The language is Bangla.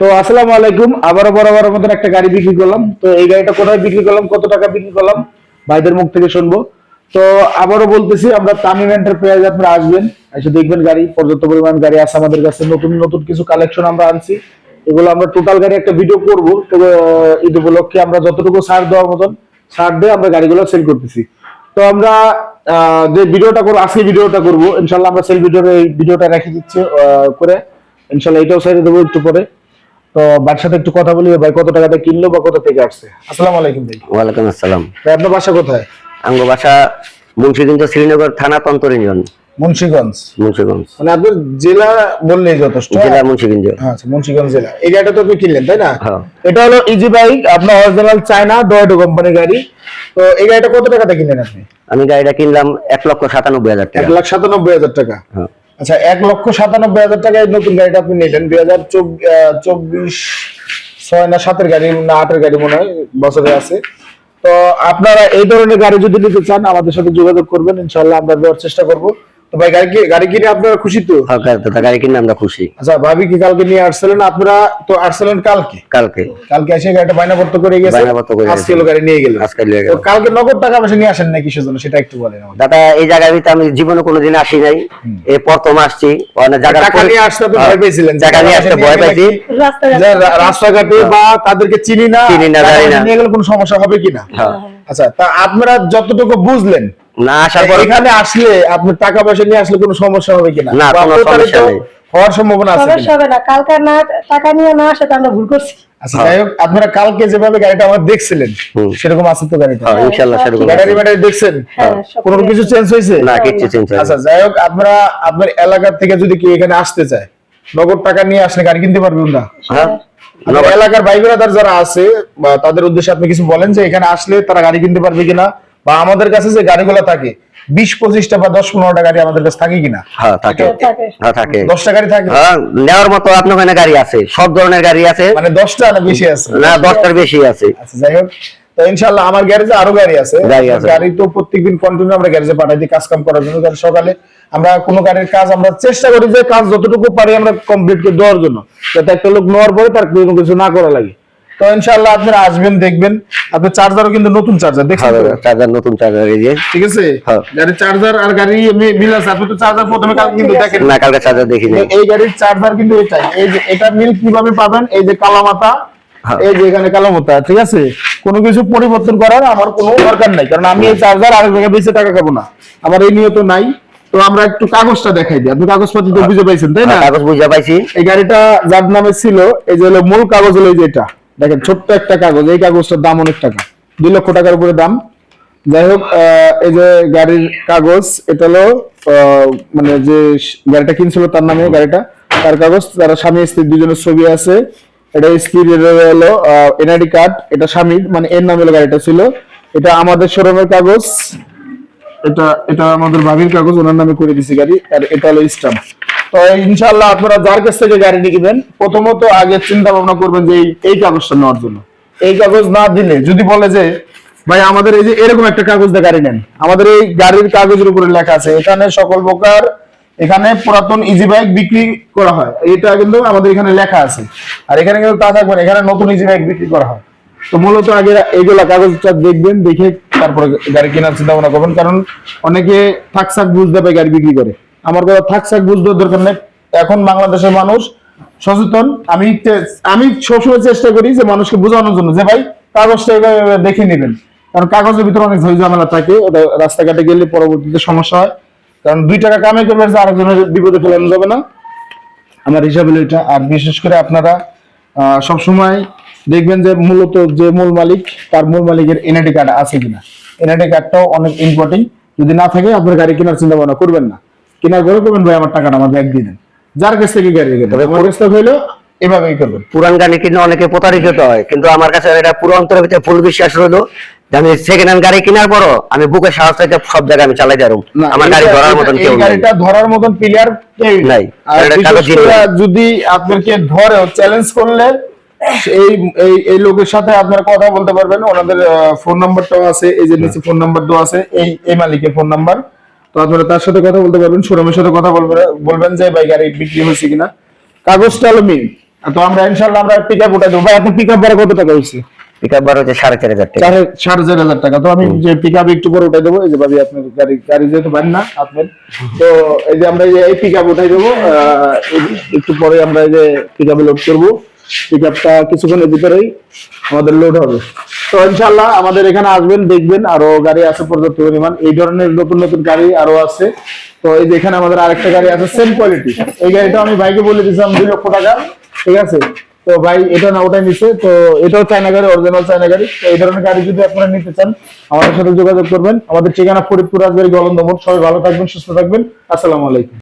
তো আসসালামু আলাইকুম, আবারও বরাবর মতন একটা গাড়ি বিক্রি করলাম। তো এই গাড়িটা কোথায় বিক্রি করলাম, কত টাকা বিক্রি করলাম, ভাইদের মুখ থেকে শুনব। তো আবারও বলতেছি, আমরা তামিম এন্টারপ্রাইজ আপনারা আসবেন, এসে দেখবেন গাড়ি, পর্যাপ্ত পরিমাণ গাড়ি আছে আমাদের কাছে, নতুন নতুন কিছু কালেকশন আমরা আনছি। এগুলো আমরা টোটাল গাড়ি একটা ভিডিও করব তো ঈদ উপলক্ষে আমরা যতটুকু ছাড় দেওয়ার মতন, ছাড় দিয়ে আমরা গাড়িগুলো সেল করতেছি। তো আমরা যে ভিডিওটা করব, আজকে ভিডিওটা করব, ইনশাল্লাহ আমরা সেল ভিডিওর এই ভিডিওটা রেখে দিচ্ছি করে, ইনশাল্লাহ এটাও সাইডে দেবো একটু পরে। তো বাড়ির সাথে একটু কথা বলি ভাই কত টাকাতে কিনলো বা কত থেকে আসছে? আসসালামু আলাইকুম ভাই। ওয়ালাইকুম আসসালাম। ভাই আপনার বাসা কোথায়? আঙ্গ বাসা মুন্সিগঞ্জ শ্রীনগর থানা তন্তরিঞ্জন মুন্সিগঞ্জ। মুন্সিগঞ্জ। মানে আপনার জেলা বললেই যথেষ্ট জেলা মুন্সিগঞ্জ। হ্যাঁ আচ্ছা, মুন্সিগঞ্জ জেলা। এই গাড়িটা তো আপনি কিনলেন তাই না? হ্যাঁ। এটা হলো ইজি বাইক আপনার অরিজিনাল চায়না ডয়েটো কোম্পানির গাড়ি। তো এই গাড়িটা কত টাকাতে কিনলেন আপনি? আমি গাড়িটা কিনলাম এক লক্ষ সাতানব্বই হাজার টাকা। এক লাখ সাতানব্বই হাজার টাকা। হ্যাঁ। আচ্ছা এক লক্ষ সাতানব্বই হাজার টাকায় নতুন গাড়িটা আপনি নিলেন। দুই হাজার চব্বিশ ছয় না সাতের গাড়ি, না আটের গাড়ি মনে হয়, বছরে আছে। তো আপনারা এই ধরনের গাড়ি যদি নিতে চান, আমাদের সাথে যোগাযোগ করবেন। ইনশাল্লাহ আমরা দেওয়ার চেষ্টা করব। ভাই গাড়ি গাড়ি কিনে আপনারা খুশি তো? হ্যাঁ, গাড়ি কিনে আমরা খুশি। আচ্ছা ভাবি কি কালকে নিয়ে আসছিলেন? আপনারা তো আসছিলেন কালকে? কালকে। কালকে এসে গাড়িটা বায়নাপত্র করে গেছে। বায়নাপত্র করে আজকে গাড়ি নিয়ে গেলেন আজকে নিয়ে তো গেল কালকে নগদ টাকা পয়সা নিয়ে আসেন নাকি সেজন্য সেটা একটু বলেন দাদা এই জায়গায় আমি জীবনে কোনোদিন আসি নাই। এই প্রথম আসছি। অনেক জায়গা টাকা নিয়ে আসতে আপনি ভয় পেয়েছিলেন। টাকা নিয়ে আসতে ভয় রা- রাস্তাঘাটে বা তাদেরকে চিনি না চিনি না, জানি না। নিয়ে গেলে কোনো সমস্যা হবে কিনা? হ্যাঁ। আচ্ছা তা আপনারা যতটুকু বুঝলেন না আসার পর এখানে আসলে আপনি টাকা পয়সা নিয়ে আসলে কোনো সমস্যা হবে কিনা? না, কোনো সমস্যা নেই। হওয়ার সম্ভাবনা আছে সমস্যা হবে না। কালকে না টাকা নিয়ে না আসে আমরা ভুল করছি। আচ্ছা যাই হোক আপনারা কালকে যেভাবে গাড়িটা আমার দেখছিলেন সেরকম আছে তো গাড়িটা। হ্যাঁ, ইনশাল্লাহ সেরকম আছে। ব্যাটারি দেখছেন? হ্যাঁ, কোনো কিছু চেঞ্জ হয়েছে? না কিচ্ছু চেঞ্জ আচ্ছা যাই হোক আপনারা আপনার এলাকার থেকে যদি কি এখানে আসতে চায় নগদ টাকা নিয়ে আসলে গাড়ি কিনতে পারবেন না হ্যাঁ। এলাকার ভাই বেড়াদার যারা আছে বা তাদের উদ্দেশ্যে আপনি কিছু বলেন যে এখানে আসলে তারা গাড়ি কিনতে পারবে কিনা বা আমাদের কাছে যে গাড়িগুলো থাকে বিশ পঁচিশটা বা দশ পনেরোটা গাড়ি আমাদের কাছে থাকে কিনা? হ্যাঁ থাকে। থাকে। হ্যাঁ থাকে। দশটা গাড়ি থাকে? হ্যাঁ নেওয়ার মতো আপনার ওখানে গাড়ি আছে সব ধরনের গাড়ি আছে। মানে দশটা না বেশি আছে? না দশটার বেশি আছে। আচ্ছা যাই হোক। তো ইনশাল্লাহ আমার গ্যারেজে আরও গাড়ি আছে। গাড়ি আছে। গাড়ি তো প্রত্যেকদিন কন্টিনিউ আমরা গ্যারেজে পাঠাই দিই কাজ কাম করার জন্য। কারণ সকালে আমরা কোনো গাড়ির কাজ আমরা চেষ্টা করি যে কাজ যতটুকু পারি আমরা কমপ্লিট করে দেওয়ার জন্য যাতে একটা লোক নেওয়ার পরে তার কোনো কিছু না করা লাগে। তো আপনারা আসবেন দেখবেন। আপনার চার্জারও কিন্তু নতুন চার্জার দেখছেন চার্জার নতুন চার্জার এই যে। ঠিক আছে? হ্যাঁ। গাড়ির চার্জার আর গাড়ি এমনি মিল আছে আপনি তো চার্জার প্রথমে কালকে কিন্তু দেখেন। না কালকে চার্জার এই গাড়ির চার্জার কিন্তু এটাই। এই যে এটা মিল কীভাবে পাবেন? এই যে কালামাতা হ্যাঁ। এই যে এখানে কালামাতা ঠিক আছে? কোনো কিছু পরিবর্তন করার আমার কোনো দরকার নাই কারণ আমি এই চার্জার আরেক জায়গায় বেশি টাকা খাব না। আমার এই নিয়ত নাই। তো আমরা একটু কাগজটা দেখাই দিই। আপনি কাগজপত্র তো বুঝে পাইছেন তাই না? হ্যাঁ, কাগজ বুঝা পাইছি। এই গাড়িটা যার নামে ছিল এই যে হলো মূল কাগজ হলো এই যে এটা। দেখেন ছোট্ট একটা কাগজ এই কাগজটার দাম অনেক টাকা। দুই লক্ষ টাকার উপরে দাম। যাই হোক এই যে গাড়ির কাগজ এটা হলো মানে যে গাড়িটা কিনছিল তার নামে গাড়িটা তার কাগজ তার স্বামী স্ত্রী দুজনের ছবি আছে। এটা স্ত্রীর হলো এনআইডি কার্ড এটা স্বামীর মানে এর নামে গাড়িটা ছিল। এটা আমাদের শোরুমের কাগজ। এটা এটা আমাদের ভাবির কাগজ, ওনার নামে করে দিছি গাড়ি, আর এটা হলো স্টাম্প। তো ইনশাআল্লাহ আপনারা যার কাছ থেকে গাড়ি নিবেন, প্রথমত আগে চিন্তা ভাবনা করবেন যে এই- কাগজটা নেওয়ার জন্য। এই কাগজ না দিলে, যদি বলে যে, ভাই, আমাদের এই যে এরকম একটা কাগজ দিয়ে গাড়ি নেন। আমাদের এই গাড়ির কাগজের উপরে লেখা আছে, এখানে সকল প্রকার, এখানে পুরাতন ইজি বাইক বিক্রি করা হয়। এটা কিন্তু আমাদের এখানে লেখা আছে। আর এখানে কিন্তু তা থাকবে এখানে নতুন ইজি বাইক বিক্রি করা হয়। তো মূলত আগে এইগুলা কাগজটা দেখবেন, দেখে তারপরে গাড়ি কেনার চিন্তা ভাবনা করবেন, কারণ অনেকে থাক থাকসাক বুঝতে পারে গাড়ি বিক্রি করে। আমার কথা থাকসাক বুঝতে দরকার নেই। এখন বাংলাদেশের মানুষ সচেতন। আমি আমি সবসময় চেষ্টা করি যে মানুষকে বোঝানোর জন্য যে, ভাই, কাগজটা এভাবে দেখে নেবেন। কারণ কাগজের ভিতরে অনেক ঝই ঝামেলা থাকে, ওটা রাস্তাঘাটে গেলে পরবর্তীতে সমস্যা হয়। কারণ দুই টাকা কামাই করবে আরেকজনের বিপদে ফেলানো যাবে না। আমার হিসাবে এটা, আর বিশেষ করে আপনারা সবসময় দেখবেন যে মূলত যে মূল মালিক তার মূল মালিকের এনআইডি কার্ড আছে কিনা। এনআইডি কার্ডটাও অনেক ইম্পর্টেন্ট যদি না থাকে আপনার গাড়ি কেনার চিন্তা ভাবনা করবেন না। কেনার পরে করবেন ভাই আমার টাকাটা আমার ব্যাগ দিয়ে দেন। যার কাছ থেকে গাড়ি আমার হইল এভাবেই করবেন। পুরান গাড়ি কিনে অনেকে প্রতারিত হয় কিন্তু আমার কাছে এটা পুরো অন্তরের ভিতরে ফুল বিশ্বাস রইল আমি সেকেন্ড হ্যান্ড গাড়ি কেনার পরও আমি বুকের সাহস থেকে সব জায়গায় আমি চালাই যাব আমার গাড়ি ধরার মতন কেউ গাড়িটা ধরার মতন প্লেয়ার নাই। যদি আপনাকে ধরে চ্যালেঞ্জ করলে এই এই লোকের সাথে আপনারা কথা বলতে পারবেন। ওনাদের ফোন নাম্বারটাও আছে এই যে নিচে ফোন নাম্বার দেওয়া আছে এই এই মালিকের ফোন নাম্বার তো আপনারা তার সাথে কথা বলতে পারবেন শোরুমের সাথে কথা বলবেন বলবেন যে ভাই গাড়ি বিক্রি হয়েছে কিনা? কাগজটা হলো মেন তো আমরা ইনশাল্লাহ আমরা পিক আপ উঠাই দেবো। ভাই আপনার পিক আপ ভাড়া কত টাকা হয়েছে? পিক আপ বার হচ্ছে সাড়ে চার হাজার টাকা। সাড়ে চার হাজার টাকা। তো আমি যে পিক আপ একটু পরে উঠাই দেবো। এই যে ভাবি আপনার গাড়ি গাড়ি যেহেতু পারেন না আপনার তো এই যে আমরা এই পিক আপ উঠাই দেবো। একটু পরে আমরা এই যে পিক আপে লোড করব। পিক কিছুক্ষণের ভিতরেই আমাদের লোড হবে। তো ইনশাল্লাহ আমাদের এখানে আসবেন, দেখবেন, আরও গাড়ি আছে পর্যাপ্ত পরিমাণ। এই ধরনের নতুন নতুন গাড়ি আরও আছে। তো এই যে এখানে আমাদের আরেকটা গাড়ি আছে সেম কোয়ালিটি এই গাড়িটা আমি ভাইকে বলে দিয়েছিলাম দুই লক্ষ টাকা, ঠিক আছে? তো ভাই এটা না, ওটাই নিচ্ছে তো এটাও চায়না গাড়ি অরিজিনাল চায়না গাড়ি। তো এই ধরনের গাড়ি যদি আপনারা নিতে চান, আমাদের সাথে যোগাযোগ করবেন। আমাদের ঠিকানা ফরিদপুর রাজবাড়ি গলন্দ মোড় সবাই ভালো থাকবেন, সুস্থ থাকবেন। আসসালামু আলাইকুম।